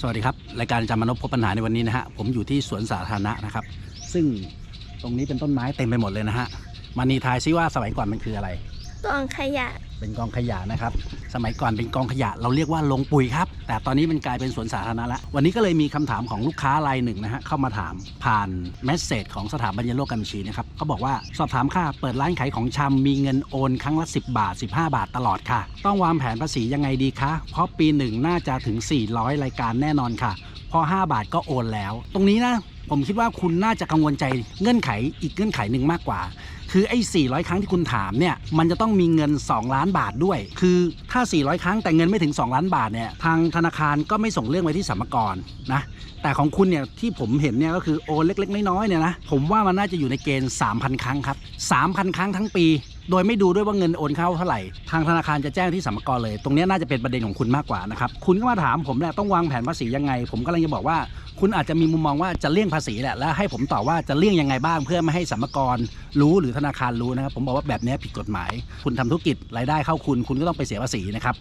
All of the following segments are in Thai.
สวัสดีครับ รายการจามนพพบปัญหาในวันนี้นะฮะผมอยู่ที่สวนสาธารณะนะครับ ซึ่งตรงนี้เป็นต้นไม้เต็มไปหมดเลยนะฮะมานีทายซิว่าสมัยก่อนมันคืออะไร กองขยะ เป็นกองขยะนะครับ สมัยก่อนเป็นกองขยะเราเรียกว่าโรงปุ๋ยครับ แต่ตอนนี้มันกลายเป็นสวนสาธารณะแล้ววันนี้ก็เลยมีคำถามของลูกค้ารายหนึ่งนะฮะเข้ามาถามผ่านเมสเซจของสถาบันยโลกการบัญชีนะครับเขาบอกว่าสอบถามค่ะ เปิดร้านขายของชำมีเงินโอนครั้งละ 10 บาท 15 บาทตลอดค่ะ ต้องวางแผนภาษียังไงดีคะเพราะปีหนึ่งน่าจะถึง 400 รายการแน่นอนค่ะ พอ 5 บาทก็โอนแล้ว ตรงนี้นะผมคิดว่าคุณน่าจะกังวลใจเงื่อนไขอีกเงื่อนไขหนึ่งมากกว่า คือไอ้400 ครั้งที่คุณถามเนี่ยมันจะต้องมีเงิน 2 ล้านบาทด้วย คือถ้า 400 ครั้งแต่เงินไม่ถึง 2 ล้านบาทเนี่ยทางธนาคารก็ไม่ส่งเรื่องไปที่สมรพากรนะแต่ของคุณเนี่ยที่ผมเห็นเนี่ยก็คือโอนเล็กๆน้อยๆเนี่ยนะผมว่ามันน่าจะอยู่ในเกณฑ์ 3,000 ครั้งครับ3,000 ครั้งทั้งปี โดยไม่ดูด้วยว่าเงินโอนเข้าเท่าไหร่ทางธนาคารจะแจ้งที่สรรพากรเลย ตรงนี้น่าจะเป็นประเด็นของคุณมากกว่านะครับคุณก็มาถามผมเนี่ยต้องวางแผนภาษียังไง ผมกำลังจะบอกว่า คุณอาจจะมีมุมมองว่าจะเลี่ยงภาษีแหละแล้วให้ผมตอบว่าจะเลี่ยงยังไงบ้างเพื่อไม่ให้สรรพากรรู้หรือธนาคารรู้นะครับผมบอกว่าแบบนี้ผิดกฎหมาย คุณทำธุรกิจรายได้เข้าคุณ คุณก็ต้องไปเสียภาษีนะครับ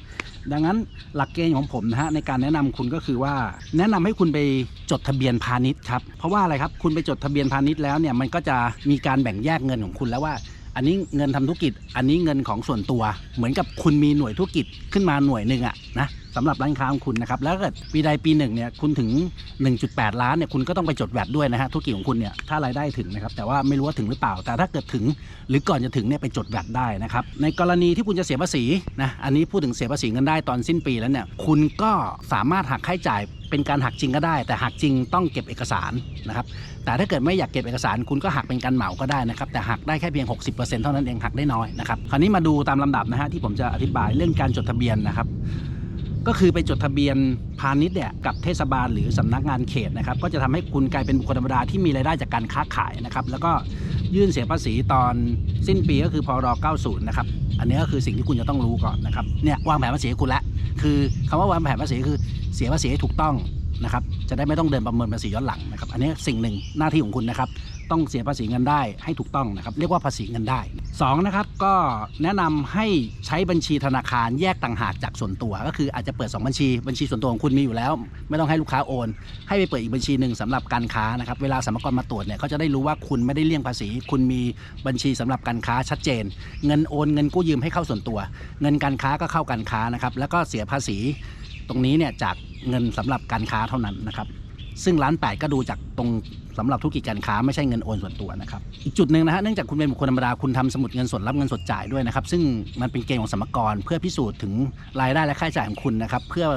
ดังนั้นหลักเกณฑ์ของผมนะฮะในการแนะนำคุณก็คือว่า แนะนำให้คุณไปจดทะเบียนพาณิชย์ครับเพราะว่าอะไรครับคุณไปจดทะเบียนพาณิชย์แล้วเนี่ยมันก็จะมีการแบ่งแยกเงินของคุณแล้วว่า อันนี้เงินทำธุรกิจ อันนี้เงินของส่วนตัว เหมือนกับคุณมีหน่วยธุรกิจขึ้นมาหน่วยหนึ่งอะนะสำหรับร้านค้าของคุณนะครับ แล้วเกิดปีใดปีหนึ่งเนี่ยคุณถึง 1.8 ล้านเนี่ยคุณก็ต้องไปจดแวดด้วยนะฮะธุรกิจของคุณเนี่ยถ้ารายได้ถึงนะครับแต่ว่าไม่รู้ว่าถึงหรือเปล่า แต่ถ้าเกิดถึง หรือก่อนจะถึงเนี่ยไปจดแวดได้นะครับในกรณีที่คุณจะเสียภาษีนะอันนี้พูดถึงเสียภาษีเงินได้ตอนสิ้นปีแล้วเนี่ยคุณก็สามารถหักค่าใช้จ่ายเป็นการหักจริงก็ได้ แต่หักจริงต้องเก็บเอกสารนะครับ แต่ถ้าเกิดไม่อยากเก็บเอกสาร คุณก็หักเป็นการเหมาก็ได้นะครับ แต่หักได้แค่เพียง 60%เท่านั้นเองหักได้น้อยนะครับ คราวนี้มาดูตามลำดับนะฮะที่ผมจะอธิบายเรื่องการจดทะเบียนนะครับก็คือไปจดทะเบียนพาณิชย์เนี่ยกับเทศบาลหรือสำนักงานเขตนะครับ ก็จะทำให้คุณกลายเป็นบุคคลธรรมดาที่มีรายได้จากการค้าขายนะครับ แล้วก็ยื่นเสียภาษีตอนสิ้นปีก็คือพร90 นะครับ อันนี้ก็คือสิ่งที่คุณจะต้องรู้ก่อนนะครับเนี่ยวางแผนภาษีคุณละ คือคำว่าวางแผนภาษีคือเสียภาษีให้ถูกต้อง นะครับจะได้ไม่ต้องเดินประเมินภาษีย้อนหลังนะครับอันนี้สิ่งหนึ่งหน้าที่ของคุณนะครับต้องเสียภาษีเงินได้ให้ถูกต้องนะครับเรียกว่าภาษีเงินได้สองนะครับก็แนะนำให้ใช้บัญชีธนาคารแยกต่างหากจากส่วนตัว ก็คืออาจจะเปิด 2 บัญชี บัญชีส่วนตัวของคุณมีอยู่แล้ว ไม่ต้องให้ลูกค้าโอน ให้ไปเปิดอีกบัญชีหนึ่งสำหรับการค้านะครับเวลาสรรพากรมาตรวจเนี่ยเขาจะได้รู้ว่าคุณไม่ได้เลี่ยงภาษี คุณมีบัญชีสำหรับการค้าชัดเจน เงินโอนเงินกู้ยืมให้เข้าส่วนตัว เงินการค้าก็เข้าการค้านะครับแล้วก็เสียภาษีตรงนี้เนี่ยจาก เงินสำหรับการค้าเท่านั้นนะครับ ซึ่งร้านแปดก็ดูจากตรงสำหรับธุรกิจการค้าไม่ใช่เงินโอนส่วนตัวนะครับ อีกจุดหนึ่งนะฮะเนื่องจากคุณเป็นบุคคลธรรมดาคุณทำสมุดเงินสดรับเงินสดจ่ายด้วยนะครับ ซึ่งมันเป็นเกณฑ์ของสมรกรเพื่อพิสูจน์ถึงรายได้และค่าใช้จ่ายของคุณนะครับ เพื่อ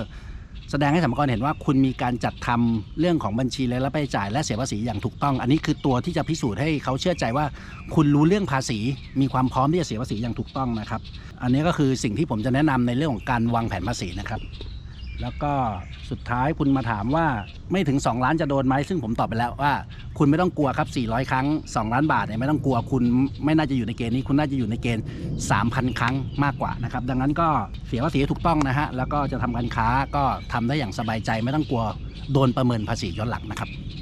แสดงให้สมรกรเห็นว่าคุณมีการจัดทำเรื่องของบัญชีรายรับรายจ่าย และเสียภาษีอย่างถูกต้อง อันนี้คือตัวที่จะพิสูจน์ให้เขาเชื่อใจว่า คุณรู้เรื่องภาษี มีความพร้อมที่จะเสียภาษีอย่างถูกต้องนะครับ อันนี้ก็คือสิ่งที่ผมจะแนะนำในเรื่องของการวางแผนภาษีนะครับ แล้วก็สุดท้ายคุณมาถามว่าไม่ถึง 2 ล้านจะโดนไหมซึ่งผมตอบไปแล้วว่า คุณไม่ต้องกลัวครับ 400 ครั้ง 2 ล้านบาทเนี่ยไม่ต้องกลัวคุณไม่น่าจะอยู่ในเกณฑ์นี้ คุณน่าจะอยู่ในเกณฑ์ 3,000 ครั้งมากกว่านะครับ ดังนั้นก็เสียภาษีถูกต้องนะฮะ แล้วก็จะทำการค้าก็ทำได้อย่างสบายใจ ไม่ต้องกลัวโดนประเมินภาษีย้อนหลังนะครับ